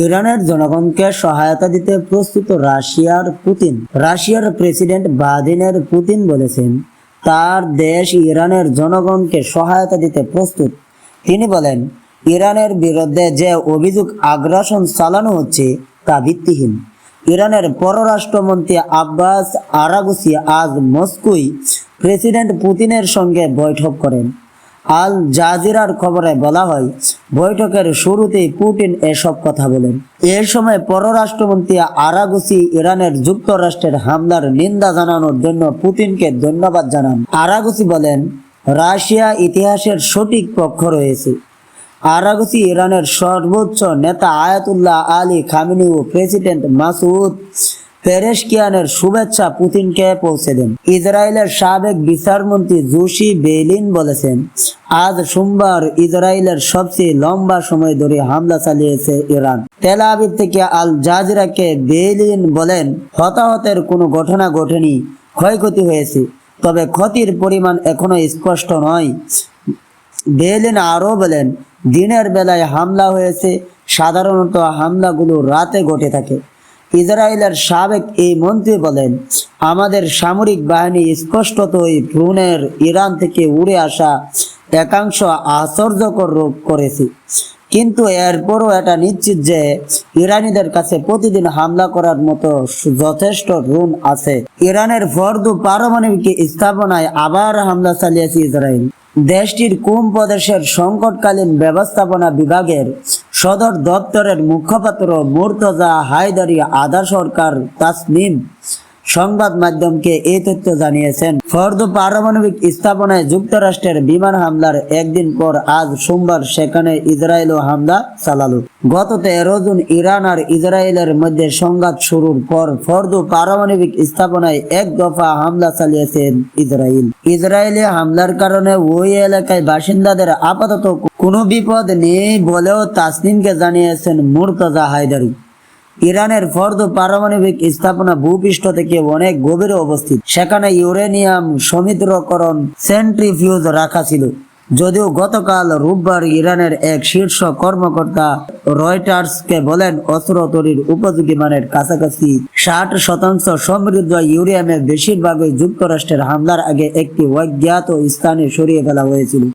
ইরানের জনগণকে সহায়তা দিতে প্রস্তুত রাশিয়ার পুতিন। রাশিয়ার প্রেসিডেন্ট বাদিনের পুতিন বলেছেন, তার দেশ ইরানের জনগণকে সহায়তা দিতে প্রস্তুত। তিনি বলেন, ইরানের বিরুদ্ধে যে অভিযোগ আগ্রাসন চালানো হচ্ছে, তা ভিত্তিহীন। ইরানের পররাষ্ট্রমন্ত্রী আব্বাস আরাগুসি আজ মস্কোয় প্রেসিডেন্ট পুতিনের সঙ্গে বৈঠক করেন। আল জাজিরার খবরে বলা হয়, বৈঠকের শুরুতেই পুতিন এসব কথা বলেন। এর সময় পররাষ্ট্রমন্ত্রী আরাগুসি ইরানের যুক্তরাষ্ট্রের হামলার নিন্দা জানানোর জন্য পুতিনকে ধন্যবাদ জানান। আরাগুসি বলেন, রাশিয়া ইতিহাসের সঠিক পক্ষ রয়েছে। আরাগুসি ইরানের সর্বোচ্চ নেতা আয়াতুল্লাহ আলী খামিনি ও প্রেসিডেন্ট মাসুদ পেরেশকিয়ানের শুভেচ্ছা পুতিনকে পৌঁছে দেন। ইসরায়েলের সাবেক বিচারমন্ত্রী জুশি বেলিন বলেছেন, আজ সোমবার ইসরায়েলের সবচেয়ে লম্বা সময় ধরে হামলা চালিয়েছে ইরান। তেল আবিব থেকে আল জাজিরাকে বেলিন বলেন, হতাহতের কোনো ঘটনা ঘটেনি, ক্ষয়ক্ষতি হয়েছে, তবে ক্ষতির পরিমাণ এখনও স্পষ্ট নয়। বেলিন আরও বলেন, দিনের বেলায় হামলা হয়েছে, সাধারণত হামলাগুলো রাতে ঘটে থাকে। ইসরায়েলের সাবেক এই মন্ত্রী বলেন, আমাদের সামরিক বাহিনী স্পষ্টতই ভ্রূণের ইরান থেকে উড়ে আসা একাংশ আশ্চর্যকর রূপ করেছে। কিন্তু এরপরও এটা নিশ্চিত যে ইরানিদের কাছে প্রতিদিন হামলা করার মতো যথেষ্ট ড্রোন আছে। ইরানের ফর্দু পারমাণবিক স্থাপনায় আবার হামলা চালিয়েছে ইসরায়েল। দেশটির কুম প্রদেশের সংকটকালীন ব্যবস্থাপনা বিভাগের সদর দপ্তরের মুখপাত্র মুর্তজা হায়দারি আদা সরকার তাসনিম সংবাদ মাধ্যমকে এই তথ্য জানিয়েছেন। ফর্দ পারমাণবিক স্থাপনায় যুক্তরাষ্ট্রের বিমান হামলার একদিন পর আজ সোমবার সেখানে ইসরায়েলও হামলা চালালো। গত তেরো জুন ইরান আর ইসরায়েলের মধ্যে সংঘাত শুরুর পর ফর্দ পারমাণবিক স্থাপনায় এক দফা হামলা চালিয়েছেন ইসরায়েল। ইসরায়েলি হামলার কারণে ওই এলাকায় বাসিন্দাদের আপাতত কোনো বিপদ নেই বলেও তাসনিমকে জানিয়েছেন মুর্তজা হায়দারি। ইরানের ফর্দ পারমাণবিক স্থাপনা ভূপৃষ্ঠ থেকে অনেক গভীরে অবস্থিত। সেখানে ইউরেনিয়াম সমিদ্রকরণ সেন্ট্রিফিউজ রাখা ছিল। যদিও গতকাল রোববার ইরানের এক শীর্ষ কর্মকর্তা রয়টার্সকে বলেন, অস্ত্র তৈরির উপযোগী মানের কাছাকাছি ষাট শতাংশ সমৃদ্ধ ইউরিয়ামের বেশিরভাগই যুক্তরাষ্ট্রের হামলার আগে একটি অজ্ঞাত স্থানে সরিয়ে ফেলা হয়েছিল।